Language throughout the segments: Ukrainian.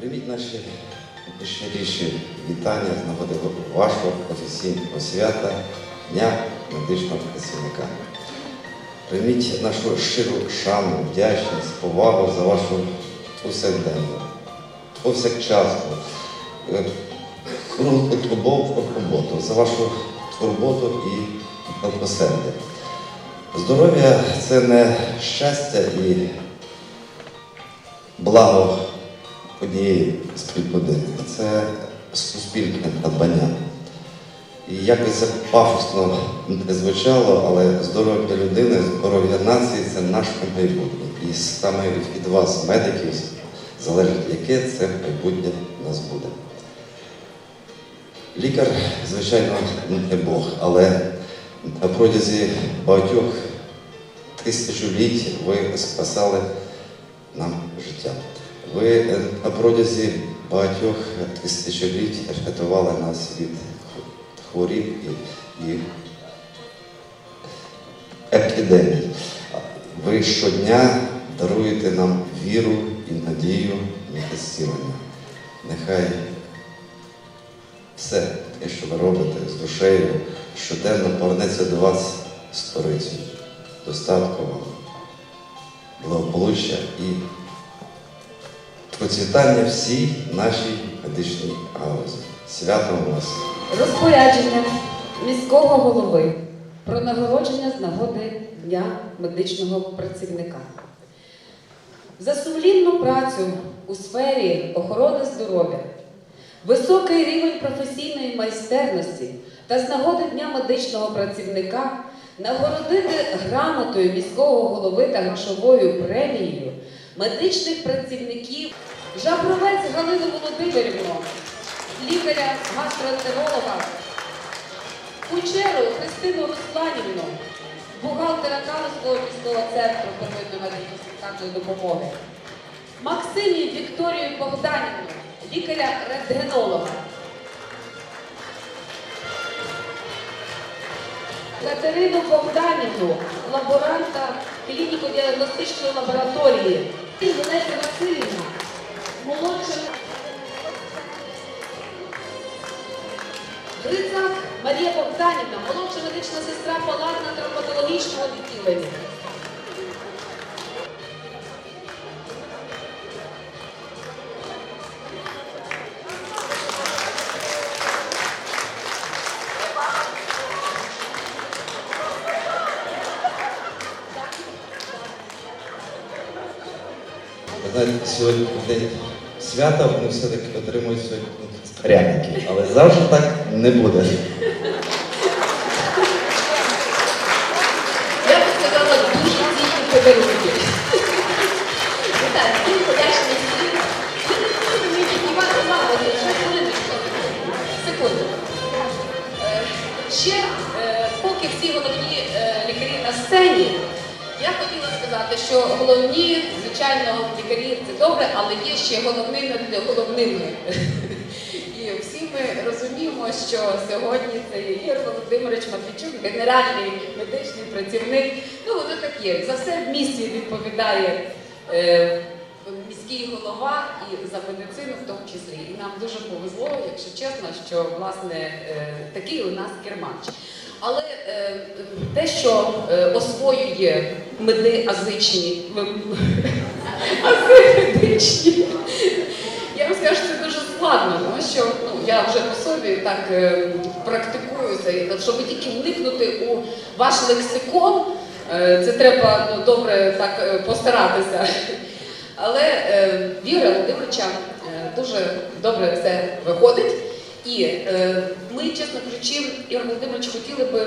Прийміть наші найщиріші вітання з нагоди вашого професійного свята Дня медичного працівника. Прийміть нашу щиру шану, вдячність, повагу за вашу повсякденну, повсякчасну, е, роботу, за вашу турботу і милосердя. Здоров'я це не щастя і благо однієї співлюдини. Це суспільне надбання. І якось це пафосно не звучало, але здоров'я людини, здоров'я нації це наше майбутнє. І саме від вас, медиків, залежить, яке це майбутнє в нас буде. Лікар, звичайно, не Бог, але на протязі багатьох тисячоліть ви спасали нам життя. Ви е, на протязі багатьох тисячоліть рятували нас від хворіб і, епідемій. Ви щодня даруєте нам віру і надію на зцілення. Нехай все те, що ви робите з душею, щоденно повернеться до вас сторицю. Достатку вам, благополуччя і процвітання всій нашій медичній галузі. Святом вас! Розпорядження міського голови про нагородження з нагоди Дня медичного працівника. За сумлінну працю у сфері охорони здоров'я, високий рівень професійної майстерності та з нагоди Дня медичного працівника нагородити грамотою міського голови та грошовою премією медичних працівників. Жабровець Галину Володимирівну, лікаря гастроентеролога, Кучеру Христину Русланівну, бухгалтера Калицького міського центру первинної медико-санітарної допомоги, Максимів Вікторію Богданівну, лікаря рентгенолога, Катерину Богданівну, лаборанта клініко-діагностичної лабораторії, і Зелеся Васильівна, молодша Грицак Марія Богданівна, молодша медична сестра палатна травматологічного відділення. Ви сьогодні сьогодні день свята, вони все-таки отримують сьогодні пряники. Але завжди так не буде. Я б сказала дуже цінні подарунки. Сказати, що головні, звичайно, лікарі це добре, але є ще головними для головними. І всі ми розуміємо, що сьогодні це є Ігор Володимирович Матвійчук, генеральний медичний працівник. Ну, воно так є. За все в місті відповідає е, міський голова і за медицину в тому числі. І нам дуже повезло, якщо чесно, що власне е, такий у нас кермач. Але е, те, що е, освоює меди азичні, я вам скажу, це дуже складно, тому що ну, я вже по собі так практикую це, щоб тільки вникнути у ваш лексикон, це треба ну, добре так постаратися. Але е, Віра Володимировича е, дуже добре це виходить. І е, ми, чесно кажучи, Ігор Володимирович, хотіли би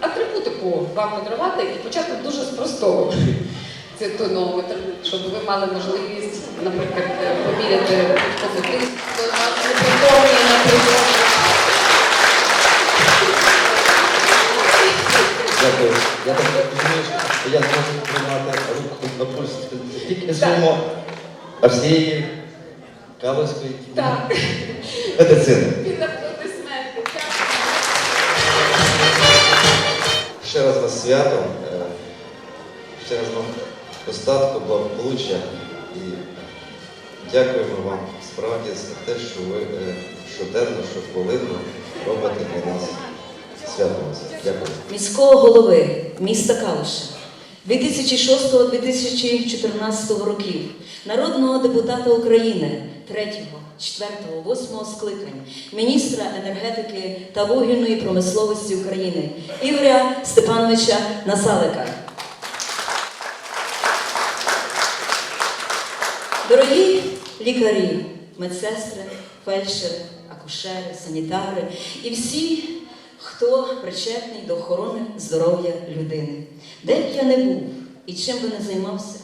атрибутику вам подарувати і почати дуже з простого. Це тонометр, щоб ви мали можливість, наприклад, поміряти позитив, притомлює, наприклад. Дякую. Я так розумію, що я зможу не тільки сумо, а всієї Калузької Так, медицини. під аплодисменти. Ще раз вас святом, е, ще раз вам достатку, благополуччя і дякуємо вам справді за те, що ви е, щоденно, щохвилинно робите для нас свято. Дякую. міського голови міста Калуша 2006-2014 років, народного депутата України 3, 4, 8 скликань, міністра енергетики та вугільної промисловості України Ігоря Степановича Насалика. Дорогі лікарі, медсестри, фельдшери, акушери, санітари і всі, хто причетний до охорони здоров'я людини. Де б я не був і чим би не займався,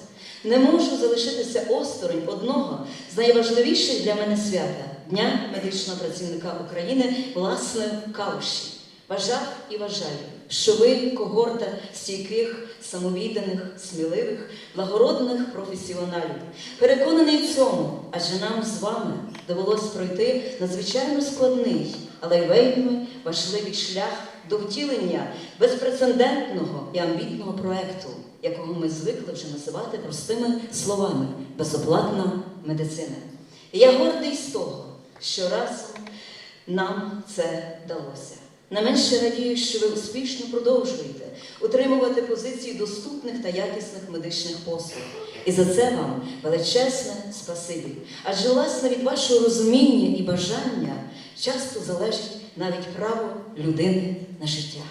не можу залишитися осторонь одного з найважливіших для мене свята Дня медичного працівника України, власне, в Калуші. Бажав і вважаю, що ви когорта стійких, самовідданих, сміливих, благородних професіоналів. Переконаний в цьому, адже нам з вами довелось пройти надзвичайно складний, але й вельми важливий шлях до втілення безпрецедентного і амбітного проекту, якого ми звикли вже називати простими словами безоплатна медицина. І я гордий з того, що разом нам це вдалося. Не менше радію, що ви успішно продовжуєте утримувати позиції доступних та якісних медичних послуг. І за це вам величезне спасибі. Адже власне від вашого розуміння і бажання часто залежить навіть право людини на життя.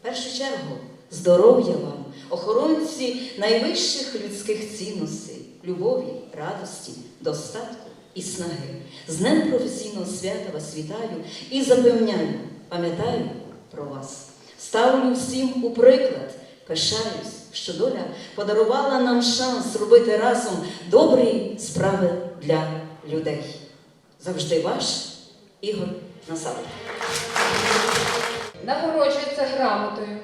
В першу чергу здоров'я вам, охоронці найвищих людських цінностей, любові, радості, достатку і снаги. З Днем професійного свята вас вітаю і запевняю, пам'ятаю про вас. Ставлю всім у приклад, пишаюсь, що доля подарувала нам шанс робити разом добрі справи для людей. Завжди ваш Ігор Насалик. Нагороджується грамотою.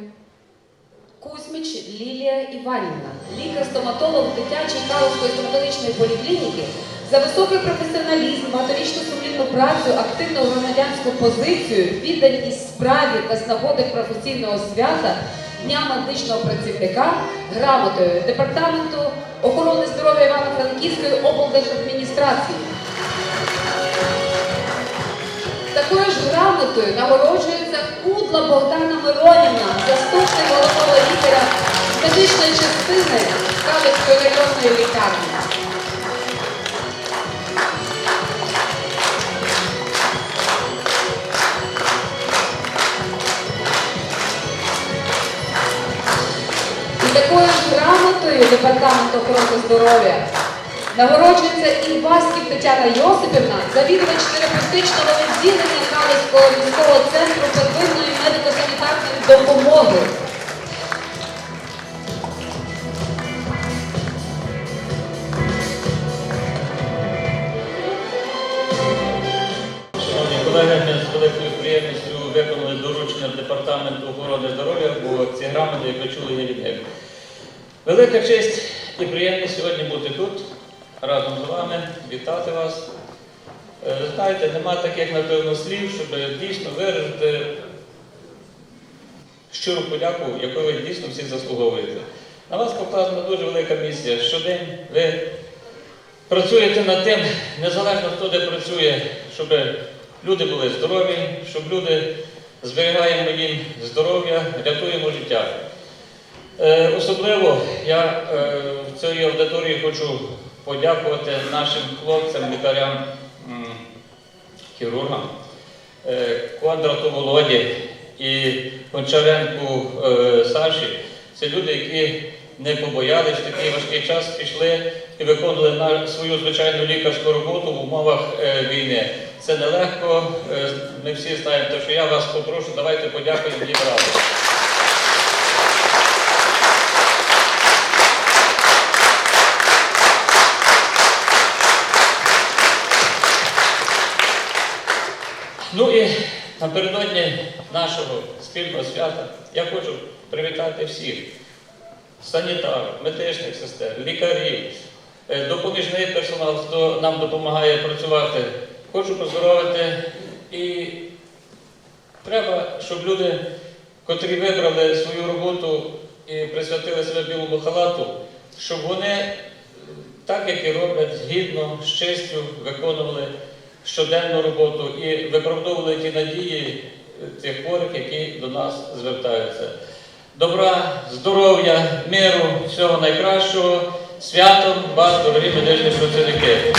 Кузьміч Лілія Іванівна, лікар-стоматолог дитячої Калузької стоматологічної поліклініки, за високий професіоналізм, багаторічну сумлінну працю, активну громадянську позицію, відданість справі та з професійного свята Дня медичного працівника грамотою Департаменту охорони здоров'я Івано-Франківської облдержадміністрації. Такою ж грамотою нагороджується Кудла Богдана Миронівна, заступник головного лікаря медичної частини Калицької районної лікарні. І такою ж грамотою Департаменту охорони здоров'я Нагороджується Іваськів Тетяна Йосипівна, завідувач терапевтичного відділення Калицького міського центру первинної медико-санітарної допомоги. Шановні колеги, ми з великою приємністю виконали доручення Департаменту охорони здоров'я, бо ці грамоти, як ви чули, є від них. Велика честь і приємність сьогодні бути тут, разом з вами, вітати вас. Е, Знаєте, нема таких, напевно, слів, щоб дійсно виразити щиру подяку, яку ви дійсно всі заслуговуєте. На вас покладена дуже велика місія. Щодень ви працюєте над тим, незалежно хто де працює, щоб люди були здорові, щоб люди зберігаємо їм здоров'я, рятуємо життя. Е, особливо я е, в цій аудиторії хочу подякувати нашим хлопцям, лікарям, хірургам, е, Кондрату Володі і Гончаренку е, Саші. Це люди, які не побоялись в такий важкий час, пішли і виконували свою звичайну лікарську роботу в умовах е, війни. Це нелегко. Ми всі знаємо, що я вас попрошу, давайте подякуємо їм разом. Ну і напередодні нашого спільного свята я хочу привітати всіх санітарів, медичних сестер, лікарів, е, допоміжний персонал, хто нам допомагає працювати. Хочу поздоровити і треба, щоб люди, котрі вибрали свою роботу і присвятили себе білому халату, щоб вони так як і роблять, гідно, з честю виконували щоденну роботу і виправдовували ті надії е, тих хворих, які до нас звертаються. Добра, здоров'я, миру, всього найкращого. Святом вас, дорогі медичні працівники.